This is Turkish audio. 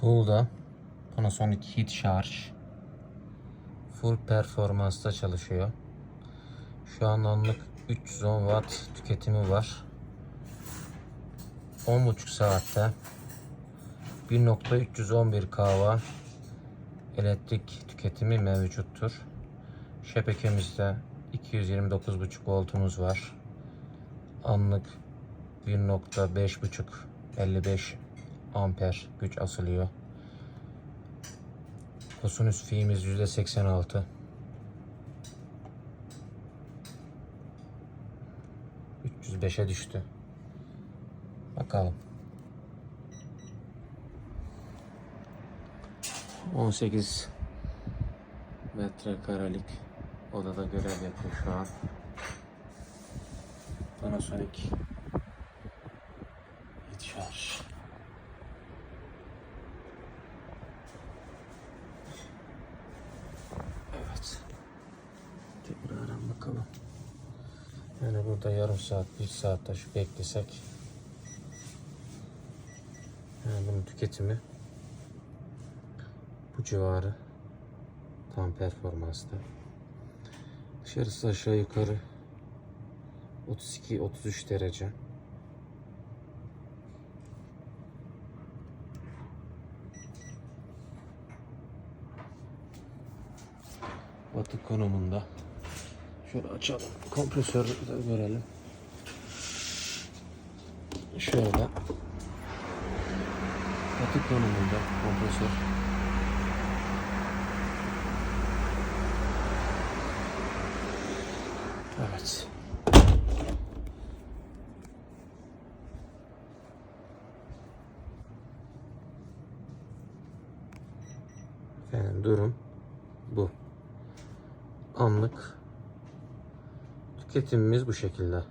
Cool'da Panasonic Heat Charge full performansta çalışıyor. Şu an anlık 310 watt tüketimi var. 10,5 saatte 1.311 kahve elektrik tüketimi mevcuttur. Şebekemizde 229.5 voltumuz var. Anlık 1.5.5 55 amper güç asılıyor. Kosinüs fiimiz %86. ...305'e düştü. Bakalım. 18 metrekarelik odada görev yapıyor şu an. Panasonic Heat Charge. Evet. Tekrardan bakalım. Yani burada yarım saat, bir saat taşı beklesek yani bunun tüketimi bu civarı tam performansta. Dışarısı aşağı yukarı 32-33 derece. Batık konumunda. Şöyle açalım. Kompresörü görelim. Şöyle. Batık konumunda kompresör. Evet. Efendim durum bu. Anlık tüketimimiz bu şekilde.